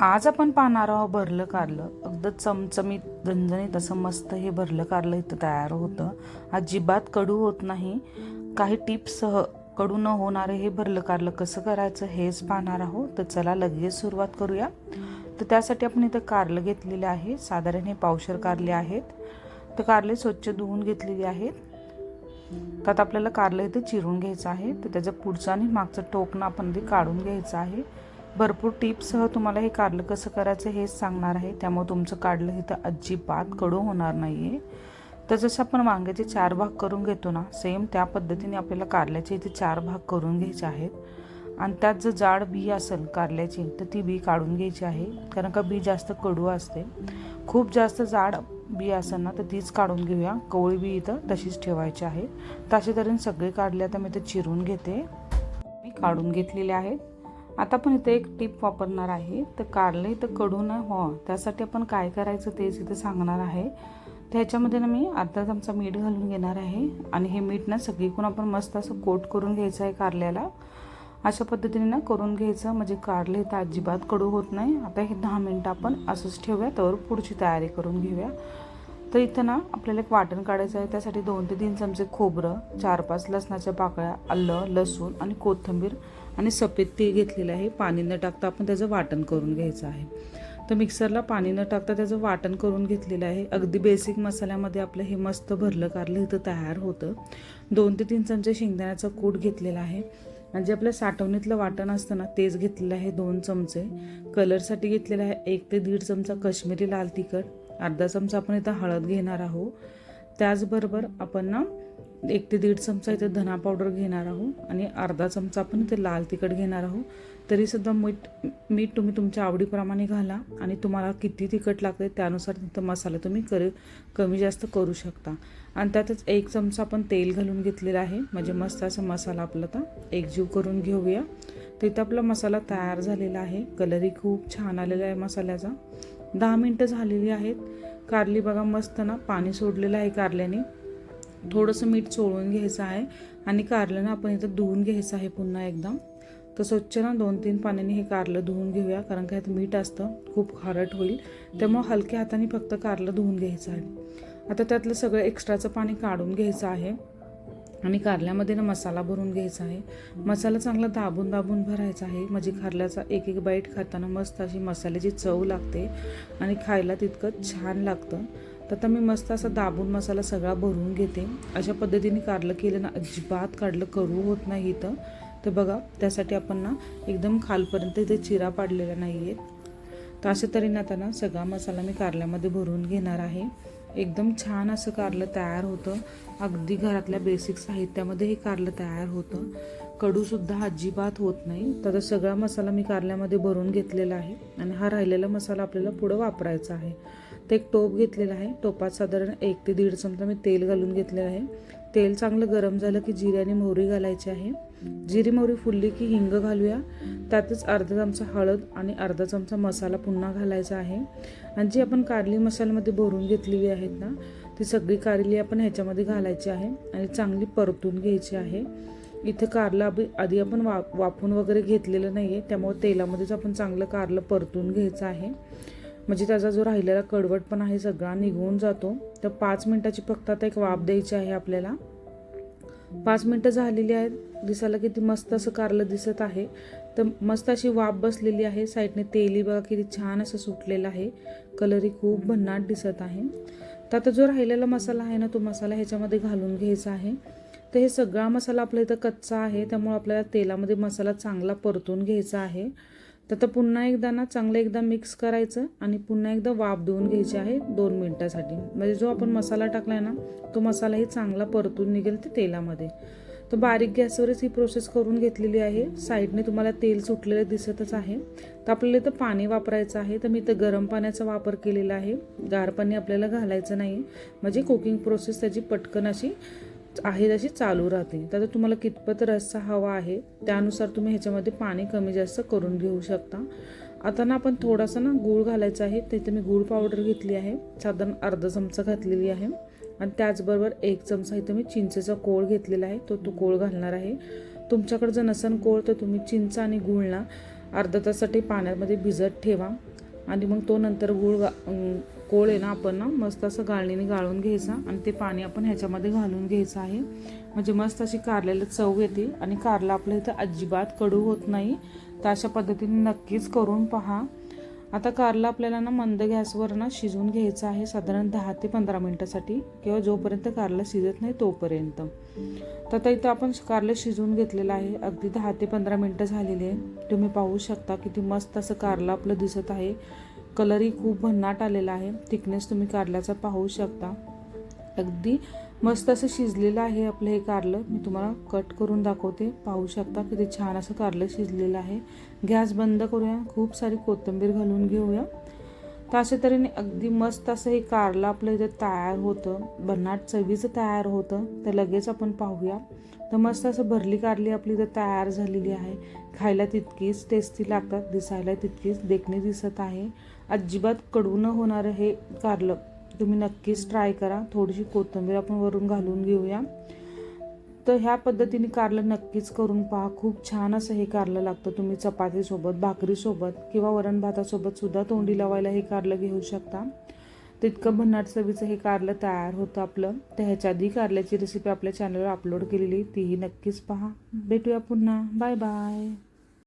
आज आपण पाहणार आहोत भरलं कारलं. अगदी चमचमीत झणझणीत असं मस्त हे भरलं कारलं इथं तयार होतं. अजिबात कडू होत नाही. काही टिप्ससह कडू न होणारे हे भरलं कारलं कसं करायचं हेच पाहणार आहोत. तर चला लगेच सुरुवात करूया. तर त्यासाठी आपण इथं कारलं घेतलेले आहे. साधारण हे पावशर कारले आहेत. तर कारले स्वच्छ धुवून घेतलेली आहेत. त्यात आपल्याला कारलं इथं चिरून घ्यायचं आहे. तर त्याचं पुढचं आणि मागचं टोकणं आपण ते काढून घ्यायचं आहे. भरपूर टिप्ससह तुम्हाला हे कारलं कसं करायचं हेच सांगणार आहे. त्यामुळे तुमचं काढलं हे तर अजिबात कडू होणार नाही आहे तर जसं आपण वांग्याचे चार भाग करून घेतो ना सेम त्या पद्धतीने आपल्याला कारल्याचे इथे चार भाग करून घ्यायचे आहेत. आणि त्यात जर जाड बी असेल कारल्याची तर ती बी काढून घ्यायची आहे. कारण का बी जास्त कडू असते. खूप जास्त जाड बी असेल ना तर तीच काढून घेऊया. कवळी बी इथं तशीच ठेवायची आहे. तसे तऱ्हेने सगळे काढले आता मी ते चिरून घेते. मी काढून घेतलेले आहेत. आता पण इथे एक टीप वापरणार आहे. तर कारले इथं कडू न हो त्यासाठी आपण काय करायचं तेच इथे सांगणार आहे. तर ह्याच्यामध्ये ना मी अर्धा चमचा मीठ घालून घेणार आहे. आणि हे मीठ ना सगळीकडून आपण मस्त असं कोट करून घ्यायचं आहे कारल्याला. अशा पद्धतीने ना करून घ्यायचं म्हणजे कारले तर अजिबात कडू होत नाही. आता हे दहा मिनटं आपण असंच ठेवूया तर पुढची तयारी करून घेऊया. तर इथं ना आपल्याला एक वाटण काढायचं आहे. त्यासाठी दोन ते तीन चमचे खोबरं चार पाच लसणाच्या पाकळ्या आलं लसूण आणि कोथिंबीर आणि सफेद तीळ घेतलेलं आहे. पाणी न टाकता आपण त्याचं वाटण करून घ्यायचं आहे. तर मिक्सरला पाणी न टाकता त्याचं वाटण करून घेतलेलं आहे. अगदी बेसिक मसाल्यामध्ये आपलं हे मस्त भरलं कारलं इथं तयार होतं. दोन ते तीन चमचे शेंगदाण्याचा कूट घेतलेला आहे. आणि जे आपल्या साठवणीतलं वाटण असतं ना तेच घेतलेलं आहे दोन चमचे. कलरसाठी घेतलेलं आहे एक ते दीड चमचा कश्मीरी लाल तिखट. अर्धा चमचा आपण इथं हळद घेणार आहोत. त्याचबरोबर आपण ना एक ते दीड चमचा इथे धना पावडर घेणार आहोत आणि अर्धा चमचा आपण इथे लाल तिखट घेणार आहोत. तरीसुद्धा मीठ मीठ तुम्ही तुमच्या आवडीप्रमाणे घाला आणि तुम्हाला किती तिखट लागते त्यानुसार तिथं मसाला तुम्ही कर कमी जास्त करू शकता. आणि त्यातच एक चमचा आपण तेल घालून घेतलेला आहे. म्हणजे मस्त असा मसाला आपला आता एकजीव करून घेऊया. तर इथं आपला मसाला तयार झालेला आहे. कलरही खूप छान आलेला आहे मसाल्याचा. दहा मिनटं झालेली आहेत. कारली बघा मस्त ना पाणी सोडलेलं आहे कारल्याने. थोडंसं मीठ चोळून घ्यायचं आहे आणि कारल्यानं आपण इथं धुवून घ्यायचं आहे पुन्हा एकदम तर स्वच्छ ना दोन तीन पाण्याने हे कारलं धुवून घेऊया कारण काय मीठ असतं खूप खारट होईल. त्यामुळं हलक्या हाताने फक्त कारलं धुवून घ्यायचं आहे. आता त्यातलं सगळं एक्स्ट्राचं पाणी काढून घ्यायचं आहे. आणि कारल्यामध्ये ना मसाला भरून घ्यायचा आहे. मसाला चांगला दाबून दाबून भरायचा आहे. म्हणजे कारल्याचा एक एक बाईट खाताना मस्त अशी मसाल्याची चव लागते आणि खायला तितकं छान लागतं. तर आता मी मस्त असा दाबून मसाला सगळा भरून घेते. अशा पद्धतीने कारलं केलं ना अजिबात काढलं करू होत नाही इथं. तर बघा त्यासाठी आपण ना एकदम खालपर्यंत इथे चिरा पाडलेला नाही आहेत तर अशा तऱ्हेनं आता ना सगळा मसाला मी कारल्यामध्ये भरून घेणार आहे. एकदम छान असं कारलं तयार होतं. अगदी घरातल्या बेसिक साहित्यामध्ये हे कारलं तयार होतं. कडूसुद्धा अजिबात होत नाही. तर सगळा मसाला मी कारल्यामध्ये भरून घेतलेला आहे आणि हा राहिलेला मसाला आपल्याला पुढं वापरायचा आहे. तर एक टोप घेतलेला आहे. टोपात साधारण एक ते दीड चमचा मी तेल घालून घेतलेलं आहे. तेल चांगलं गरम झालं की जिरे आणि मोहरी घालायची आहे. जिरी मोहरी फुलली की हिंग घालूया. त्यातच अर्धा चमचा हळद आणि अर्धा चमचा मसाला पुन्हा घालायचा आहे. आणि जी आपण कारली मसाल्यामध्ये भरून घेतलेली आहेत ना ती सगळी कारली आपण ह्याच्यामध्ये घालायची आहे आणि चांगली परतून घ्यायची आहे. इथं कारलं आधी आधी आपण वा वाफून वगैरे घेतलेलं नाही आहे त्यामुळे तेलामध्येच आपण चांगलं कारलं परतून घ्यायचं आहे. म्हणजे त्याचा जो राहिलेला कडवट पण आहे सगळा निघून जातो. तर पाच मिनटाची फक्त आता एक वाफ द्यायची आहे आपल्याला. पाच मिनटं झालेली आहेत. दिसायला किती मस्त असं कारलं दिसत आहे. तर मस्त अशी वाफ बसलेली आहे. साईडने तेली बघा किती छान असं सुटलेलं आहे. कलरही खूप भन्नाट दिसत आहे. तर आता जो राहिलेला मसाला आहे ना तो मसाला ह्याच्यामध्ये घालून घ्यायचा आहे. तर हे सगळा मसाला आपल्या इथं कच्चा आहे. त्यामुळे आपल्याला तेलामध्ये मसाला चांगला परतून घ्यायचा आहे. तर आता पुन्हा एकदा ना चांगलं एकदा मिक्स करायचं आणि पुन्हा एकदा वाफ देऊन घ्यायची आहे दोन मिनटासाठी. म्हणजे जो आपण मसाला टाकला आहे ना तो मसालाही चांगला परतून निघेल ते तेलामध्ये. तर बारीक गॅसवरच ही प्रोसेस करून घेतलेली आहे. साईडने तुम्हाला तेल सुटलेलं दिसतच आहे. तर आपल्याला इथं पाणी वापरायचं आहे. तर मी इथं गरम पाण्याचा वापर केलेला आहे. गार पाणी आपल्याला घालायचं नाही. म्हणजे कुकिंग प्रोसेस त्याची पटकन अशी आहे तशी चालू राहते. तर तुम्हाला कितपत रस्सा हवा आहे त्यानुसार तुम्ही ह्याच्यामध्ये पाणी कमी जास्त करून घेऊ शकता. आता ना आपण थोडासा ना गूळ घालायचा आहे तिथे मी गूळ पावडर घेतली आहे. साधारण अर्धा चमचा घातलेली आहे. आणि त्याचबरोबर एक चमचा इथं मी चिंचेचा कोळ घेतलेला आहे तो तो कोळ घालणार आहे. तुमच्याकडे जर नसन कोळ तर तुम्ही चिंच आणि गूळ अर्धा तासासाठी पाण्यामध्ये भिजत ठेवा. आणि मग तो नंतर गूळ गा कोळ आहे ना आपण ना मस्त असं गाळणीने गाळून घ्यायचा आणि ते पाणी आपण ह्याच्यामध्ये घालून घ्यायचं आहे. म्हणजे मस्त अशी कारल्याला चव येते आणि कारला आपल्या इथं अजिबात कडू होत नाही. तर अशा पद्धतीने नक्कीच करून पहा. आता कारला आपल्याला ना मंद गॅसवर ना शिजवून घ्यायचं आहे. साधारण दहा ते पंधरा मिनटासाठी किंवा जोपर्यंत कारला शिजत नाही तोपर्यंत. तर आता इथं आपण कारलं शिजवून घेतलेलं आहे. अगदी दहा ते पंधरा मिनटं झालेली आहे. तुम्ही पाहू शकता किती मस्त असं कारलं आपलं दिसत आहे. कलरही खूप भन्नाट आलेला आहे. थिकनेस तुम्ही कारल्याचा पाहू शकता. अगदी मस्त असं शिजलेलं आहे आपलं हे कारलं. मी तुम्हाला कट करून दाखवते. पाहू शकता किती छान असं कारलं शिजलेलं आहे. गॅस बंद करूया. खूप सारी कोथिंबीर घालून घेऊया. तर अशा तऱ्हेने अगदी मस्त असं हे कारलं आपलं इथं तयार होतं. भन्नाट चवीचं तयार होतं. तर लगेच आपण पाहूया. तर मस्त असं भरली कारली आपली इथं तयार झालेली आहे. खायला तितकीच टेस्टी लागतात. दिसायला तितकीच देखणी दिसत आहे. अजिबात कडू न होणारं हे कारलं. तुम्ही नक्कीच ट्राय करा. थोडीशी कोथिंबीर आपण वरून घालून घेऊया. तर ह्या पद्धतीने कारलं नक्कीच करून पहा. खूप छान असं हे कारलं लागतं. तुम्ही चपातीसोबत भाकरीसोबत किंवा वरण भातासोबत सुद्धा तोंडी लावायला हे कारलं घेऊ शकता. तितकं भन्नाट चवीचं हे कारलं तयार होतं आपलं. तर ह्याच्या आधी कारल्याची रेसिपी आपल्या चॅनलवर अपलोड केलेली तीही नक्कीच पहा. भेटूया पुन्हा. Bye bye